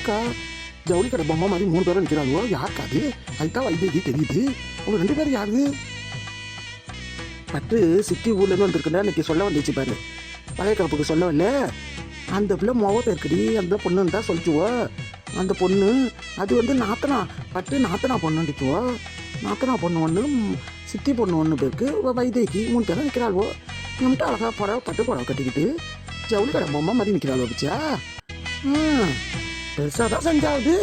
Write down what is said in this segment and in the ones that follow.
யாருக்கா ஜவுளி கடை பொம்மை மாதிரி மூணு பேரும் நிற்கிறாளுவோ யாருக்கா அது அதுதான் வைத்தியதி தெரியுது. அவங்க ரெண்டு பேரும் யாரு? பட்டு சிட்டி ஊர்லேருந்து இருந்து இன்னைக்கு சொல்ல வந்துச்சு பாரு. பழைய கலப்புக்கு சொல்லவில்ல அந்த பிள்ளை முகத்தை இருக்குடி. அந்த பொண்ணுன்னு தான் சொல்லிச்சுவோ. அந்த பொண்ணு அது வந்து நாத்தனா. பட்டு நாத்தனா பொண்ணுண்டிக்குவோ நாத்தனா பொண்ணு ஒன்று சித்தி பொண்ணு ஒன்று பேருக்கு வைதேகி மூணு பேரும் நிற்கிறாள்வோ நம்மகிட்ட அழகாக புடவை பட்டு புடவை கட்டிக்கிட்டு ஜவுளி கடை பொம்மை மாதிரி நிற்கிறாள் வச்சா ம் பெருசாக தான் செஞ்சாவது.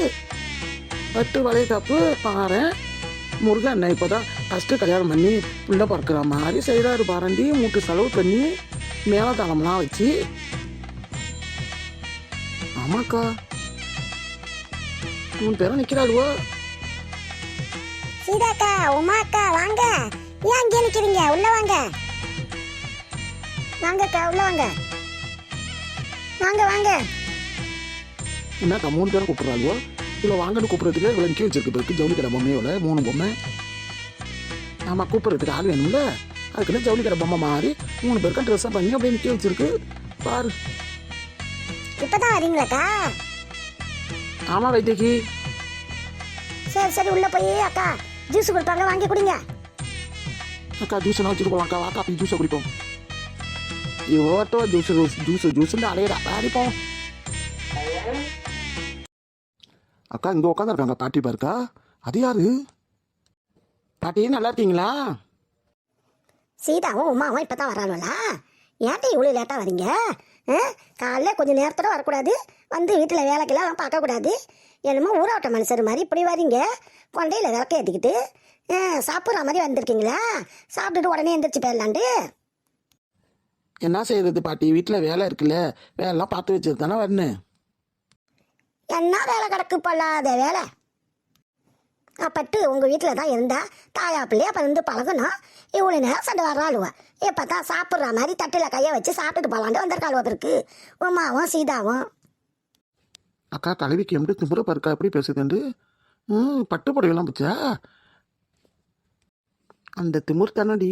பட்டு வளைகாப்பு பாரு முருகன் அண்ணன் இப்போதான் ஃபஸ்ட்டு கல்யாணம் பண்ணி பிள்ளை பிறக்கிற மாதிரி செய்கிறாரு பாரண்டி. மூட்டு செலவு பண்ணி மேலதாளம்லாம் வச்சு. ஆமாக்கா. மூணு பேரும் நிற்கிறாளுவோ சீதாக்கா உமாக்கா வாங்க. ஏன் அங்கே நிற்கிறீங்க உள்ள வாங்க. வாங்கக்கா உள்ள வாங்க. வாங்க வாங்க. என்னக்கா மூணு பேரும் கூப்பிட்றாளுவோ? இவ்வளோ வாங்கன்னு கூப்பிட்றதுக்கு இவ்வளோ நிற்க வச்சிருக்கு பிறகு ஜவுளி கடை பொம்மையோட மூணு பொம்மை. ஆமாம் கூப்பிட்றதுக்கு ஆள் வேணும்ல. அதுக்குன்னு ஜவுளி கடை பொம்மை மாறி மூணு பேருக்கும் ட்ரெஸ்ஸை பண்ணி அப்படியே நிற்க வச்சிருக்கு. பாரு. இப்பதான் வரீங்களாக்கா? ஆமாம் வைத்தியகி. சரி சரி உள்ள போய் அக்கா ஜூஸ் கொடுப்பாங்க வாங்கி குடிங்க. அக்கா ஜூஸ் எல்லாம் வச்சுட்டு அக்கா வாக்கா அப்படி ஜூஸை குடிப்போம். இவ்வளோ ஜூஸ் ஜூஸ் ஜூஸ்ன்னு அலையிடா அடிப்போம் அக்கா இங்கே உட்காந்துருக்காங்க பாட்டி பாருக்கா. அது யாரு? பாட்டி நல்லா இருக்கீங்களா? சீதாவும் உமாவும் இப்பதான் வராங்களா ஏன்டி இவ்வளோ லேட்டாக வரீங்க? ஆ? காலைல கொஞ்சம் நேரத்தோட வரக்கூடாது. வந்து வீட்டில் வேலைக்கெல்லாம் பார்க்கக்கூடாது. என்னமோ ஊராட்ட மனுஷர் மாதிரி இப்படி வரீங்க. கொண்டையில் விளக்க ஏற்றிக்கிட்டு சாப்பிட்ற மாதிரி வந்திருக்கீங்களா? சாப்பிட்டுட்டு உடனே எந்திரிச்சு போயிடலான்ட்டு. என்ன செய்யறது பாட்டி? வீட்டில் வேலை இருக்குல்ல. வேலைலாம் பார்த்து வச்சது தானே வரணும். என்ன வேலை கிடக்கு பொல்லாத வேலை? அப்பட்டு உங்கள் வீட்டில் தான் இருந்தா தாயா பிள்ளையா அப்போ இருந்து பழகணும். இவ்வளோ நேரம் சண்டை வர்றாளுவ இப்போ தான் சாப்பிட்ற மாதிரி தட்டில் கையை வச்சு சாப்பிட்டுட்டு போகலான்ட்டு வந்திருக்காளுவ பிறகு உமாவும் சீதாவும். அக்கா தலைவிக்கு எப்படி திமுறை பாருக்கா? எப்படி பேசுதுண்டு? ம் பட்டு புடவைலாம் பிடிச்சா அந்த திமுர் தானடி.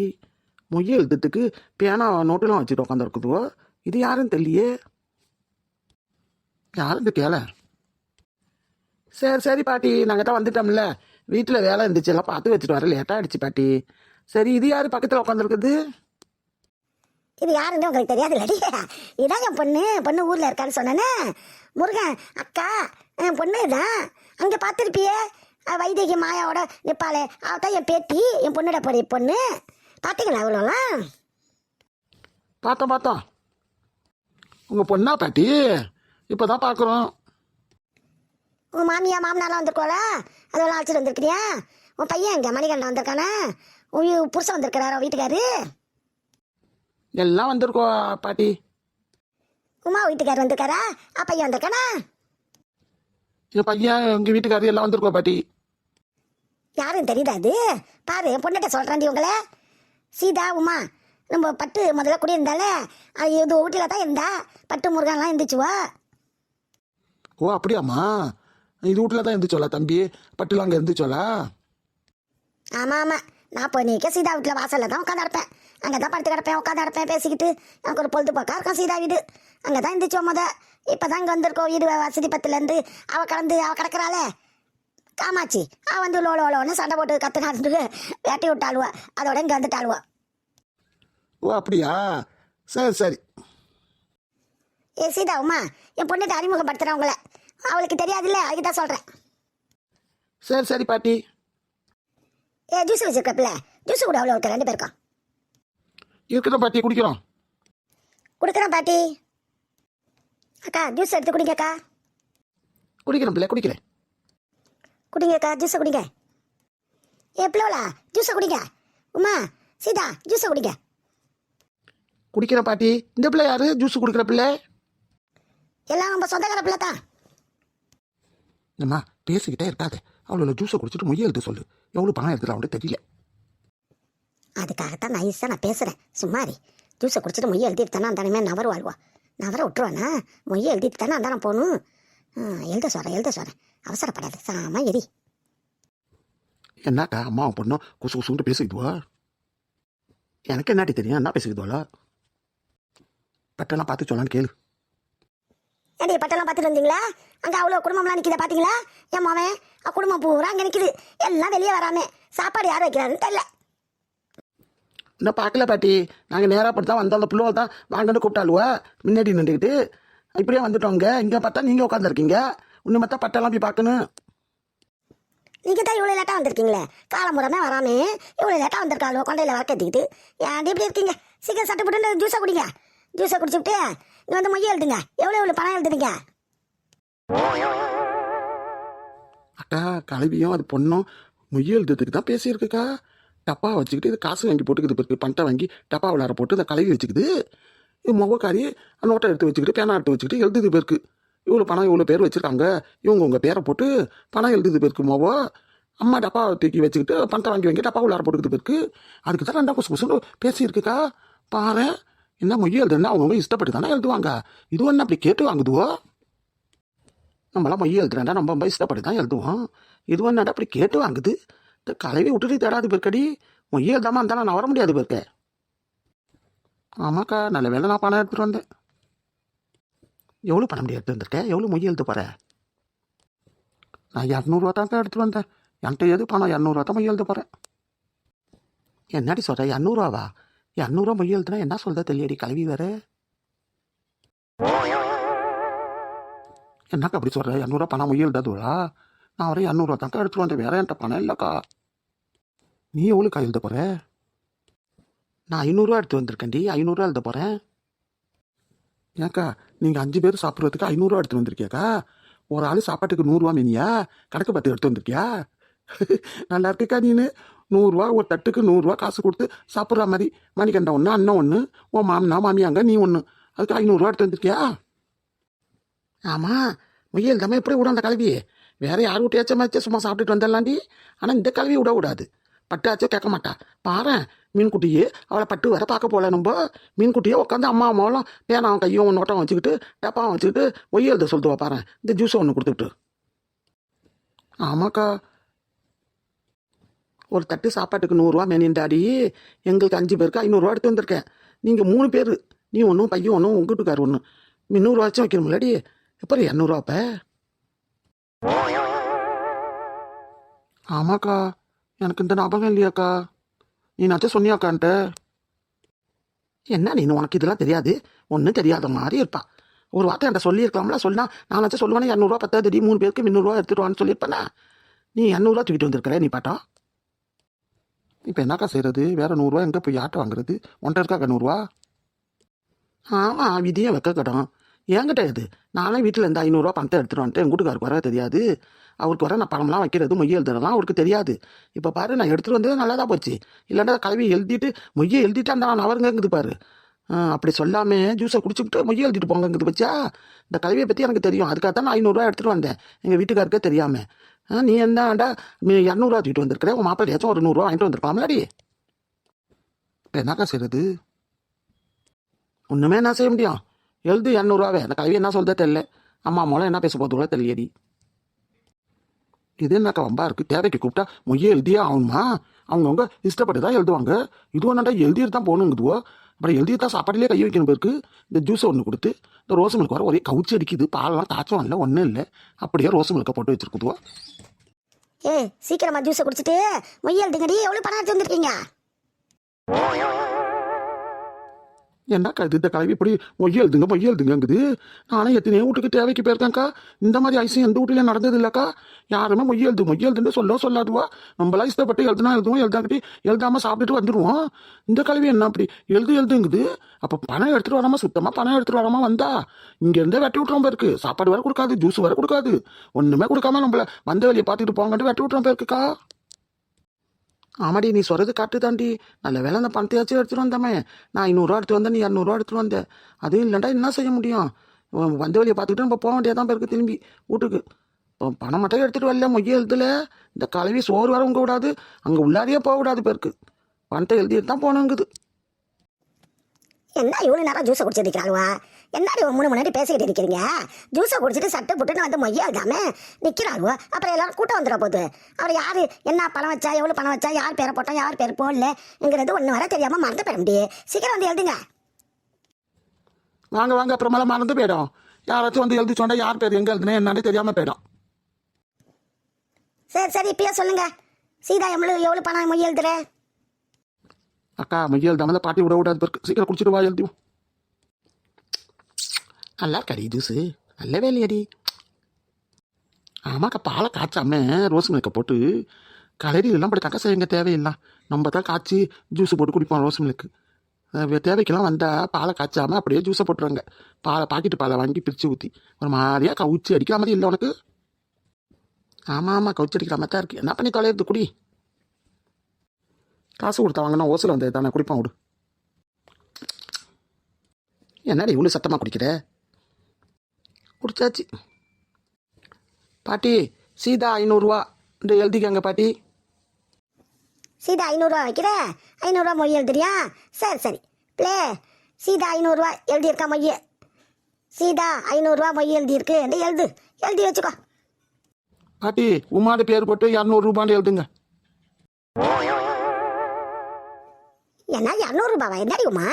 மொய் எழுத்துட்டுக்கு பேனா நோட்டெல்லாம் வச்சுட்டு உட்காந்துருக்குதுவோ இது யாருன்னு தெரியலையே. யாருன்னு கேள. சரி சரி பாட்டி நாங்கள் தான் வந்துட்டோம்ல. வீட்டில் வேலை இருந்துச்சு எல்லாம் பார்த்து வச்சுட்டு வர லேட்டாக ஆயிடுச்சு பாட்டி. சரி இது யார் பக்கத்தில் உட்காந்துருக்குது இது யாருன்னு உங்களுக்கு தெரியாது இல்லடி இதான் என் பொண்ணு. பொண்ணு ஊரில் இருக்கான்னு சொன்னேனே. முருகன் அக்கா என் பொண்ணு தான் அங்கே பார்த்துருப்பியே? வைத்தியகி மாயாவோட நிப்பாளே. அவ தான் என் பேத்தி என் பொண்ணோட பொடி பொண்ணு. பார்த்தீங்களா அவ்வளோலாம்? பார்த்தோம் பார்த்தோம். உங்கள் பொண்ணா பாட்டி? இப்போ தான் பார்க்குறோம் உன் மாமியா மாமனாலாம் வந்திருக்கோல அதெல்லாம் அழைச்சிட்டு வந்திருக்கிறியா? உன் பையன் எங்க? மணிகண்டன் வந்திருக்கானா? உன் புருஷன் வந்திருக்கிறாரா வீட்டுக்காரு? எல்லாம் வந்திருக்கோம் பாட்டி. உமா வீட்டுக்காரர் வந்திருக்காரா? ஆ பையன் வந்திருக்கானா? என் பையன் எங்கள் வீட்டுக்காரர் எல்லாம் வந்திருக்கோம் பாட்டி. யாரும் தெரியுதா அது பாரு என் பொண்ணுகிட்ட சொல்கிறேன்டி உங்களை. சீதா உமா நம்ம பட்டு முதல்ல குடியிருந்தால அது இது வீட்டில் தான் இருந்தா பட்டு முருகன்லாம் இருந்துச்சுவா. ஓ அப்படியாம்மா? இது வீட்டில் தான் இருந்துச்சோலா தம்பி? பட்டுலாம் அங்கே இருந்துச்சோலா ஆமாம் ஆமாம் நான் போய் நீக்க சீதா வீட்டில் வாசலில் தான் உட்காந்து இருப்பேன் அங்கே தான் படுத்து கிடப்பேன் உட்காந்து இருப்பேன் பேசிக்கிட்டு. எனக்கு ஒரு பொழுதுபோக்கா இருக்கும் சீதா வீடு. அங்கே தான் இருந்துச்சோ முத. இப்போ தான் இங்கே வந்திருக்கோம் வீடு வசதி பத்துலேருந்து அவள் கடந்து அவள் கிடக்குறாளே. காமாச்சி அவள் வந்து லோலோ லோன்னு சண்டை போட்டு கத்துனாட்டு வேட்டி விட்டாளுவா. அதோட இங்கே வந்துட்டாளுவா. ஓ அப்படியா? சரி சரி. ஏ சீதா உமா என் பொண்ணுட்டு அறிமுகப்படுத்துகிறேன் உங்களை. அவளுக்கு தெரியாதுல்ல அதுக்கு தான் சொல்கிறேன் சரி சரி பாட்டி. ஏ ஜூஸ் வச்சிருக்கப்பில்ல ஜூஸ் கூட அவ்வளோ ரெண்டு பேருக்கும். இருக்கட்டும் பாட்டி குடிக்கிறோம். கொடுக்குறேன் பாட்டி. அக்கா ஜூஸ் எடுத்து குடிங்கக்கா குடிக்கிறேன் பிள்ளை குடிக்கிறேன். குடிங்கக்கா ஜூஸை குடிங்க. ஏ பிள்ளைவளா ஜூஸை குடிங்க. உமா சீதா ஜூஸை குடிங்க. குடிக்கிறேன் பாட்டி. இந்த பிள்ளை யாரு? ஜூஸ் குடிக்கிற பிள்ளை? எல்லாம் நம்ம சொந்தக்கார பிள்ளை தான். அம்மா பேசிக்கிட்டே இருக்காது. அவ்வளோ ஜூஸை குடிச்சிட்டு மொய் எழுத சொல்லு. எவ்வளோ பணம் எடுத்துலாம் அவனுக்கு தெரியல. அதுக்காகத்தான் நைஸாக நான் பேசுகிறேன் சும்மாரி ஜூஸை குடிச்சிட்டு மொய் எழுதிட்டு தானே அந்த அனிமே நவர் வாழ்வா? நவர விட்டுருவானா? மொய் எழுதிட்டு தானே அந்த போகணும்? எழுத சொல்கிறேன் எழுத சொல்கிறேன் அவசரப்படாது. சாமா எரி. என்னக்கா அம்மா பொண்ணும் குசு குசுன்ட்டு பேசிக்குதுவா எனக்கு என்னாட்டி தெரியும்? என்ன பேசிக்குதுவாளா பட்டெல்லாம் பார்த்து சொல்லான்னு கேளு. ஏண்டி பட்டெல்லாம் பார்த்துட்டு வந்தீங்களா? அங்கே அவ்வளோ குடும்பம்லாம் நிற்கித பார்த்தீங்களா என் மாவன் குடும்பம் பூரா அங்கே நிற்கிது எல்லாம் வெளியே வராமே. சாப்பாடு யார் வைக்கிறாருன்னு தெரியல. இன்னும் பார்க்கல பாட்டி. நாங்கள் நேராக பட்டு தான் வந்தோம். அந்த பிள்ளை தான் வாங்கன்னு கூப்பிட்டாளுவா. முன்னாடி நின்றுக்கிட்டு இப்படியே வந்துட்டோங்க இங்கே. பார்த்தா நீங்கள் உட்காந்துருக்கீங்க இன்னும் பார்த்தா பட்டெல்லாம் போய் பார்க்கணும். நீங்கள் தான் இவ்வளோ லேட்டாக வந்திருக்கீங்களே? காலமுறமே வராமே. இவ்வளோ லேட்டாக வந்திருக்காளோ கொண்டையில் வளர்க்கத்திக்கிட்டு ஏன்டி இப்படி இருக்கீங்க? சீக்கிரம் சட்டை போட்டு ஜூஸை குடிங்க. ஜூஸை குடிச்சுட்டு இங்கே வந்து மொய்ய எழுதுங்க. எவ்வளோ எவ்வளோ பணம் எழுதுறீங்க? அக்கா கலவியும் அது பொண்ணும் முயல் எழுதுறதுக்கு தான் பேசியிருக்குக்கா. டப்பா வச்சுக்கிட்டு இது காசு வாங்கி போட்டுக்குது பிறகு பண்டை வாங்கி டப்பா விளாட போட்டு இந்த கலவி வச்சுக்குது. இது முகக்காரி நோட்டை எடுத்து வச்சுக்கிட்டு பேனா எடுத்து வச்சுக்கிட்டு எழுதுது பேருக்கு. இவ்வளோ பணம் இவ்வளோ பேர் வச்சுருக்காங்க. இவங்க உங்கள் பேரை போட்டு பணம் எழுதுது பேருக்கு மோவோ அம்மா டப்பா தூக்கி வச்சுக்கிட்டு பண்டை வாங்கி வாங்கி டப்பா உள்ளார போட்டுக்கிட்டு பேருக்கு. அதுக்கு தான் ரெண்டா குசு குசுன்னு பேசியிருக்குக்கா. பாரு என்ன மொய் எழுதுன்னா அவங்கவுங்க இஷ்டப்பட்டு தானே எழுதுவாங்க? இது என்ன அப்படி கேட்டு வாங்குதுவோ? நம்மளாம் மொய் எழுதுறேன்டா நம்ம ரொம்ப இஷ்டப்பட்டு தான் எழுதுவோம். இது என்னடா அப்படி கேட்டு வாங்குது? இந்த கலவி விட்டுட்டு தேடாது பேர்க்கடி. மொய் எழுதாமல் இருந்தாலும் நான் வர முடியாது பேர்க்க. ஆமாக்கா நல்ல வேலை நான் பணம் எடுத்துகிட்டு வந்தேன். எவ்வளோ பணம் எடுத்து வந்திருக்கேன் எவ்வளோ மொய் எழுத போகிறேன் நான் இரநூறுவா தான்க்கா எடுத்துகிட்டு வந்தேன். என்கிட்ட எது பணம்? இரநூறுவா தான் மொய் எழுத போகிறேன் என்னடி சொல்கிறேன் இரநூறுவாவா? இரநூறுவா மொய் எழுதுனா என்ன சொல்கிறத தெரியடி கல்வி வேறு. என்னக்கா அப்படி சொல்கிற இரநூறுவா பணம் மொய் எழுதாதுவா நான் வர இரநூறுவா தான்க்கா எடுத்துகிட்டு வந்தேன் வேற என்கிட்ட பணம் இல்லைக்கா. நீ எவ்வளோக்கா எழுத போகிற நான் ஐநூறுரூவா எடுத்து வந்திருக்கேன்டி ஐநூறுரூவா எழுத போகிறேன் ஏக்கா நீங்கள் அஞ்சு பேர் சாப்பிட்றதுக்கு ஐநூறுரூவா எடுத்து வந்திருக்கியாக்கா? ஒரு ஆள் சாப்பாட்டுக்கு நூறுரூவா மீனியா? கணக்கு பார்த்து எடுத்து வந்திருக்கியா? நல்லா இருக்குக்கா நீனு. நூறுரூவா ஒரு தட்டுக்கு நூறுரூவா காசு கொடுத்து சாப்பிட்ற மாதிரி மணிகண்ட ஒன்று அண்ணன் ஒன்று உன் மாமனா மாமியாங்க நீ ஒன்று அதுக்கு ஐநூறுரூவா எடுத்து வந்திருக்கியா ஆமாம் முயல் தம்மா எப்படி விடும் அந்த கல்வியே? வேற யார் விட்டியாச்சும் சும்மா சாப்பிட்டுட்டு வந்துடலாண்டி. ஆனால் இந்த கல்வி விட விடாது பட்டாச்சும் கேட்க மாட்டா. பாரு மீன்குட்டியே அவளை பட்டு வர பார்க்க போல நம்ம. மீன்குட்டியே உட்காந்து அம்மா அம்மாவெல்லாம் பேனாவும் கையும் நோட்டம் வச்சுக்கிட்டு டப்பாவும் வச்சுக்கிட்டு ஒய்யல் எழுத சொல்லுவா பாரு. இந்த ஜூஸை ஒன்று கொடுத்துட்டு ஆமாக்கா ஒரு தட்டு சாப்பாட்டுக்கு நூறுரூவா மேனின்டாடி. எங்களுக்கு அஞ்சு பேருக்கு ஐநூறுரூவா எடுத்து வந்திருக்கேன். நீங்கள் மூணு பேர் நீ ஒன்றும் பையன் ஒன்றும் உங்கள் வீட்டுக்கார் ஒன்று முந்நூறுவாச்சும் வைக்கணும்லடி. எப்போ இரநூறுவா அப்போ? ஆமாக்கா. எனக்கு இந்த ஞாபகம் இல்லையாக்கா. நீ நீனாச்சும் சொன்னியாக்கான்ட்ட. என்ன நீ உனக்கு இதெல்லாம் தெரியாது? ஒன்றும் தெரியாத மாதிரி இருப்பா. ஒரு வார்த்தை என்கிட்ட சொல்லியிருக்கலாம்ல. சொன்னா நானாச்சும் சொல்லுவேன்னா இரநூறுவா பத்தாதடி. மூணு பேருக்கு முந்நூறுவா எடுத்துட்டு வான்னு நீ இரநூறுவா தூக்கிட்டு வந்திருக்கிற நீ பாட்டா? இப்போ என்னக்கா செய்கிறது வேறு நூறுரூவா எங்கே போய் யார்கிட்ட வாங்குறது? ஒன்றரை இருக்காக்கா நூறுரூவா ஆமாம் விதியும் வைக்க கடன் என்கிட்ட இது நானே வீட்டில் இருந்து ஐநூறுரூவா பணத்தை எடுத்துட்டு வந்துட்டு என் வீட்டுக்காருக்கு வர தெரியாது. அவருக்கு வர நான் பணம்லாம் வைக்கிறது மொய்யை எழுதுறதுலாம் அவருக்கு தெரியாது. இப்போ பாரு நான் எடுத்துகிட்டு வந்தது நல்லா தான் போச்சு. இல்லைன்னா கலவி எழுதிட்டு மொய்யை எழுதிட்டு அந்த நான் அவருங்கங்குது பாரு. அப்படி சொல்லாமல் ஜூஸை குடிச்சுக்கிட்டு மொய்யை எழுதிட்டு போங்கங்குது பச்சா. இந்த கல்வியை பற்றி எனக்கு தெரியும். அதுக்காக தான் நான் ஐநூறுரூவா எடுத்துகிட்டு வந்தேன். எங்கள் வீட்டுக்காருக்கே தெரியாமல் ஆ, நீ என்னடா? நீ இரநூறுவா தூக்கிட்டு வந்திருக்கிற? உன் மாப்பிள்ளையாச்சும் ஒரு நூறுரூவா வாங்கிட்டு வந்திருக்கலாம்லடி இப்போ என்னக்கா செய்கிறது ஒன்றுமே என்ன செய்ய முடியும்? எழுது இரநூறுவாவே. அந்த கல்வி என்ன சொல்றதே தெரியல. அம்மா மூலம் என்ன பேச போகிறது கூட தெரியடி இது என்னக்கா வம்பா இருக்குது தேவைக்கு கூப்பிட்டா மொய்யே எழுதியே ஆகணுமா? அவங்கவுங்க இஷ்டப்பட்டு தான் எழுதுவாங்க. இதுவும் என்னடா எழுதிட்டு தான் போகணுங்குதுவோ? அப்புறம் எழுதி தான் சாப்பாட்டிலே கை வைக்கணும் பேருக்கு இந்த ஜூஸை ஒன்று கொடுத்து இந்த ரோஸ் மில்க் வர ஒரே கவுச்சி அடிக்குது. பாலெல்லாம் தாச்சம் இல்லை ஒன்றும் இல்லை. அப்படியே ரோஸ் மில்கை போட்டு வச்சிருக்குதுவோ ஏ சீக்கிரமா ஜூஸை குடிச்சிட்டு மொய்யல் டிங்கடி எவ்வளோ பணம் எடுத்து வந்திருக்கீங்க? என்னக்கா இது இந்த கலவி இப்படி மொய் எழுதுங்க மொய் எழுதுங்கங்குது நானே எத்தனையோ வீட்டுக்கு தேவைக்கு போயிருக்கேன்க்கா. இந்த மாதிரி ஐசியம் எந்த வீட்லையும் நடந்தது இல்லைக்கா. யாருமே மொய் எழுது மொய் எழுதுன்னு சொல்ல சொல்லாதுவா. நம்மளா இஷ்டப்பட்டு எழுதுனா எழுதுவோம் எழுதாங்கட்டி எழுதாம சாப்பிட்டுட்டு வந்துடுவோம் இந்த கலவி என்ன அப்படி? எழுது எழுதுங்குது. அப்போ பணம் எடுத்துகிட்டு வராமல் சுத்தமாக பணம் எடுத்துகிட்டு வராமல் வந்தா? இங்கேருந்தே வெட்டி விட்டுறோம் பேருக்கு சாப்பாடு வேற கொடுக்காது ஜூஸ் வேற கொடுக்காது. ஒன்றுமே கொடுக்காம நம்மள வந்த வழியை பார்த்துட்டு போங்கன்ட்டு வெட்டி விட்டுறோம் பேருக்குக்கா ஆமாடி நீ சொல்றது கரெக்டு தாண்டி நல்ல வேலை அந்த பணத்தையாச்சும் எடுத்துகிட்டு வந்தமே. நான் ஐநூறுரூவா எடுத்து வந்தேன் நீ இரநூறுவா எடுத்துகிட்டு வந்தேன் அதுவும் இல்லைண்டா என்ன செய்ய முடியும்? வந்த வழியை பார்த்துக்கிட்டு நம்ம போக வேண்டியதான் பேருக்கு திரும்பி வீட்டுக்கு. இப்போ பணம் மட்டும் எடுத்துகிட்டு வரல மொய்ய எழுதல? இந்த கலவி சோறு வர உங்க விடாது அங்கே உள்ளாரியே போக விடாது பேருக்கு பணத்தை எழுதிட்டு தான் போகணுங்குது. என்ன இவ்வளோ நேரம் ஜூஸை குடிச்சிட்டு என்னடி ஒரு மூணு மணி நேரம் பேசிக்கிட்டு இருக்கிறீங்க? ஜூஸை குடிச்சிட்டு சட்டை புட்டுன்னு வந்து மொய்யா எழுதாம நிற்கிறாளுவோ அப்புறம் எல்லாரும் கூட்டம் வந்துட போகுது. அப்புறம் யார் என்ன பணம் வச்சா எவ்வளோ பணம் வச்சா யார் பேரை போட்டா யார் பேர் போடலங்கிறது ஒன்று வர தெரியாமல் மறந்து போயிட முடியும் சீக்கிரம் வந்து எழுதுங்க. வாங்க வாங்க அப்புறமெல்லாம் மறந்து போயிடும். யாராச்சும் வந்து எழுதி சொன்னா யார் பேர் எங்கே எழுதுனே என்னன்னே தெரியாமல் போயிடும். சரி சரி இப்பயே சொல்லுங்க. சீதா எவ்வளோ எவ்வளோ பணம் மொய் எழுதுற? அக்கா மைய எழுதாம பாட்டி விட விடாது சீக்கிரம் குடிச்சிட்டு வா எழுதிவும் நல்லா இருக்காடி ஜூஸு நல்ல வேலையாடி. ஆமாக்கா பாலை காய்ச்சாம ரோஸ் மில்க்கை போட்டு கலரிலாம் படி தக்க செய்யுங்க தேவையில்லை. நம்ம தான் காய்ச்சி ஜூஸ் போட்டு குடிப்போம் ரோஸ் மில்க்கு தேவைக்கெல்லாம் வந்தால் பாலை காய்ச்சாம அப்படியே ஜூஸை போட்டுருவாங்க. பாலை பாக்கெட்டு பாலை வாங்கி பிரித்து ஊற்றி ஒரு மாதிரியா கவுச்சி அடிக்கிற மாதிரி இல்லை உனக்கு? ஆமாம் ஆமாம் கவுச்சி அடிக்கிற மாதிரி தான் இருக்குது என்ன பண்ணி தொலைறது குடி. காசு கொடுத்தா வாங்கினா ஓசில் வந்து தானே குடிப்பான் விடு. என்னடி இவ்வளோ சத்தமாக குடிக்கிற? குடிச்சாச்சு பாட்டி சீதா ஐநூறுரூவா இந்த எழுதிக்கங்க பாட்டி. சீதா ஐநூறுரூவா வைக்கிற? ஐநூறுரூவா மொய் எழுதுறியா? சரி சரி. ப்ளே சீதா ஐநூறுரூவா எழுதியிருக்கா மொய் சீதா ஐநூறுரூவா மொய் எழுதியிருக்கு. என்று எழுது. எழுதி வச்சுக்கோ. பாட்டி உமாடு பேர் போட்டு இரநூறுபான்னு எழுதுங்க. என்ன இரநூறுபாவா? என்னடி உமா?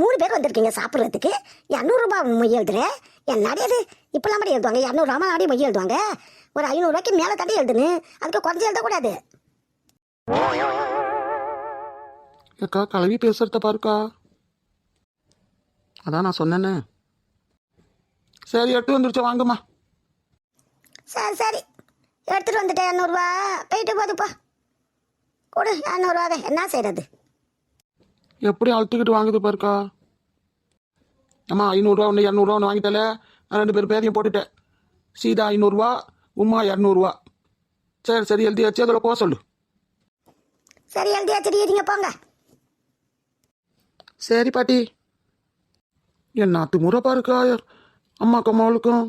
மூணு பேர் வந்திருக்கீங்க சாப்பிட்றதுக்கு. இரநூறுபா மொய் எழுதுற. என்னடி அது இப்பெல்லாம் மட்டும் எழுதுவாங்க. இரநூறுவா நாடி மொய் எழுதுவாங்க. ஒரு ஐநூறுரூவாய்க்கு மேலே தாண்டி எழுதுன்னு. அதுக்கு குறைஞ்சி எழுதக்கூடாது ஏக்கா கலவி பேசுறத பாருக்கா. அதான் நான் சொன்னேனே. சரி எட்டு வந்துருச்சு. வாங்கம்மா. சரி சரி. எடுத்துகிட்டு வந்துட்டேன். இரநூறுவா போயிட்டு போதுப்பா. கொடு இரநூறுவாவே என்ன செய்கிறது எப்படி அழுத்துக்கிட்டு வாங்குது பாருக்கா. அம்மா ஐநூறுரூவா ஒன்று இரநூறுவா ஒன்று வாங்கிட்டாலே நான் ரெண்டு பேர் பேரையும் போட்டுட்டேன். சீதா ஐநூறுரூவா உமா இரநூறுவா. சரி சரி எழுதியாச்சு. அதில் போக சொல்லு. சரி எழுதி வச்சுட்டு போங்க. சரி பாட்டி. என் நாத்து முறை பாருக்கா அம்மாக்கும் அவளுக்கும்